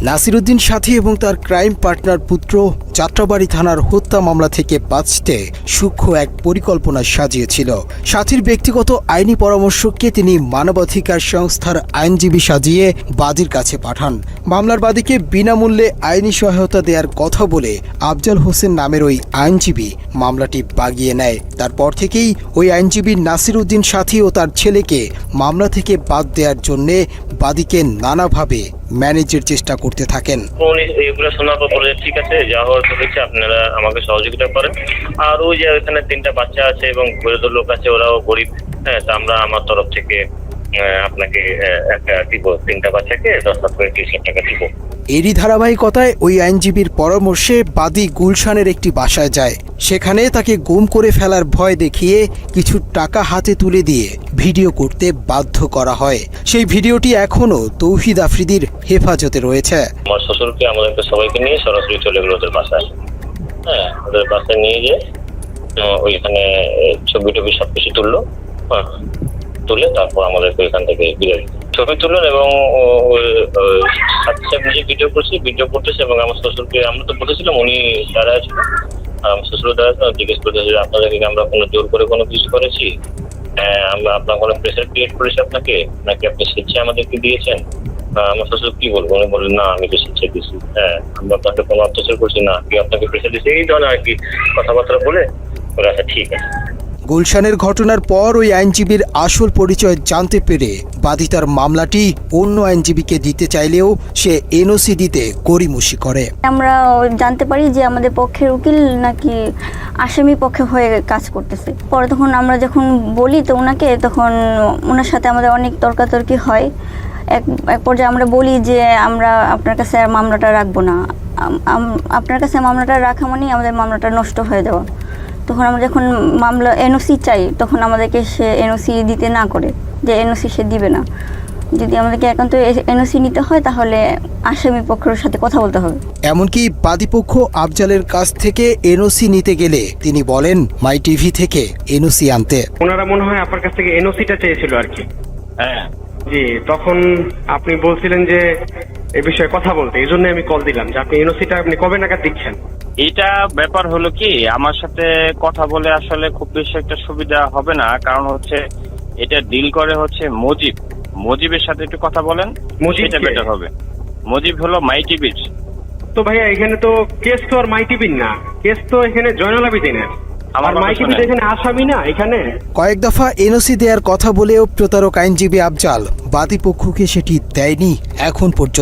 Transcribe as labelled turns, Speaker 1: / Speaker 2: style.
Speaker 1: নাসিরুদ্দিন সাথী এবং তার crime partner পুত্র যাত্রাবাড়ি থানার হত্যা মামলা থেকে বাঁচতে সূক্ষ্ম এক পরিকল্পনা সাজিয়েছিল। সাথীর ব্যক্তিগত আইনি পরামর্শককে তিনি মানবাধিকার সংস্থার আইনজীবী সাজিয়ে বাদীর কাছে পাঠান। মামলার বাদীকে বিনামূল্যে আইনি সহায়তা দেওয়ার কথা বলে আফজাল হোসেন নামের ওই আইনজীবী মামলাটি বাগিয়ে নেয়। তারপর থেকেই ওই আইনজীবী নাসির উদ্দিন সাথী ও তার ছেলেকে মামলা থেকে বাদ দেওয়ার জন্যে বাদীকে নানাভাবে ম্যানেজের চেষ্টা করতে থাকেন।
Speaker 2: ঠিক আছে, যা হওয়ার হয়েছে আপনারা আমাকে সহযোগিতা করেন। আর ওই যে ওইখানে তিনটা বাচ্চা আছে এবং গরিব লোক আছে, ওরাও গরিব। হ্যাঁ তা আমরা আমার তরফ থেকে আপনাকে একটা দিব তিনটা বাচ্চাকে দশ লাখ করে তিরিশ লাখ টাকা দিব।
Speaker 1: এরই ধারাবাহিকতায় ওই আইনজীবীর পরামর্শে বাদী গুলশানের একটি বাসায় যায়। সেখানে তাকে গুম করে ফেলার ভয় দেখিয়ে কিছু টাকা হাতে তুলে দিয়ে ভিডিও করতে বাধ্য করা হয়। সেই ভিডিওটি এখনও তৌহিদ আফ্রিদির হেফাজতে রয়েছে।
Speaker 2: আমার শ্বশুরকে আমাদেরকে সবাইকে নিয়ে সরাসরি চলে গেলো ওদের বাসায়। হ্যাঁ ওদের বাসায় নিয়ে গিয়ে ওইখানে ছবি টবি সব কিছু তুললো। হ্যাঁ। তুলে তারপর আমাদেরকে ওইখান থেকে বিদায় দিল। ছবি তুললেন এবং সাথে সাথে নিজে ভিডিও করছি ভিডিও করতেছে এবং আমার শ্বশুরকে আমরা তো বলেছিলাম উনি দাঁড়ায় ছিল। আর আমার শ্বশুর দাঁড়ায় ছিল, জিজ্ঞেস করতেছে আপনাদেরকে আমরা কোনো জোর করে কোনো কিছু করেছি? হ্যাঁ আমরা আপনার কোনো প্রেশার ক্রিয়েট করেছি আপনাকে? নাকি আপনি স্বেচ্ছায় আমাদেরকে দিয়েছেন? আমার শ্বশুর কি বলব? উনি বললেন না আমি তো স্বেচ্ছায় দিয়েছি। হ্যাঁ আমরা আপনাকে কোনো অত্যাচার করছি না। কি আপনাকে প্রেশার দিয়েছি এই ধরনের আর কি কথাবার্তা বলে আচ্ছা ঠিক আছে।
Speaker 1: গুলশানের ঘটনার পর ওই আইনজীবীর আসল পরিচয় জানতে পেরে বাধিতার মামলাটি অন্য আইনজীবীকে দিতে চাইলেও সে এনওসি দিতে গড়িমসি করে।
Speaker 3: আমরা জানতে পারি যে আমাদের পক্ষের উকিল নাকি আসামি পক্ষে হয়ে কাজ করতেছে। পরে তখন আমরা যখন বলি, তো ওনাকে তখন ওনার সাথে আমাদের অনেক তর্কাতর্কি হয়। এক এক পর্যায়ে আমরা বলি যে, আমরা আপনার কাছে মামলাটা রাখব না। আপনার কাছে মামলাটা রাখা মানেই আমাদের মামলাটা নষ্ট হয়ে যাওয়া। তখন আমরা যখন মামলা এনওসি চাই তখন আমাদেরকে সে এনওসি দিতে না করে যে এনওসি সে দিবে না। যদি আমাদেরকে একান্ত এনওসি নিতে হয় তাহলে আসামি পক্ষের সাথে কথা বলতে হবে।
Speaker 1: এমনকি বাদীপক্ষ আফজালের কাছ থেকে এনওসি নিতে গেলে তিনি বলেন মাই টিভি থেকে এনওসি আনতে।
Speaker 4: ওনারা মনে হয় আপনার কাছ থেকে এনওসিটা চেয়েছিল আর কি।
Speaker 2: হ্যাঁ।
Speaker 4: জি তখন আপনি বলছিলেন যে এ বিষয়ে কথা বলতে এই জন্য আমি কল দিলাম যে আপনি এনওসিটা আপনি কবে নাগাদ দিচ্ছেন?
Speaker 5: এটা ব্যাপার হলো কি আমার সাথে কথা বলে আসলে খুব বেশি একটা সুবিধা হবে না। কারণ হচ্ছে এটা ডিল করে হচ্ছে মজিব। মজিবের সাথে একটু কথা বলেন
Speaker 4: মজিব
Speaker 5: সেটা বেটার হবে। মজিব হলো মাইটি বিচ
Speaker 4: তো ভাইয়া এখানে তো কেস তো আর মাইটিবিন না। কেস তো এখানে জয়নাল আবিদিনের
Speaker 5: আমার
Speaker 4: আর
Speaker 5: কথা
Speaker 4: এখানে আসামি না এখানে?
Speaker 1: কয়েক দফা এনওসি দেওয়ার কথা বলেও প্রতারক আইনজীবী আফজাল বাদীপক্ষকে সেটি দেয়নি এখন পর্যন্ত।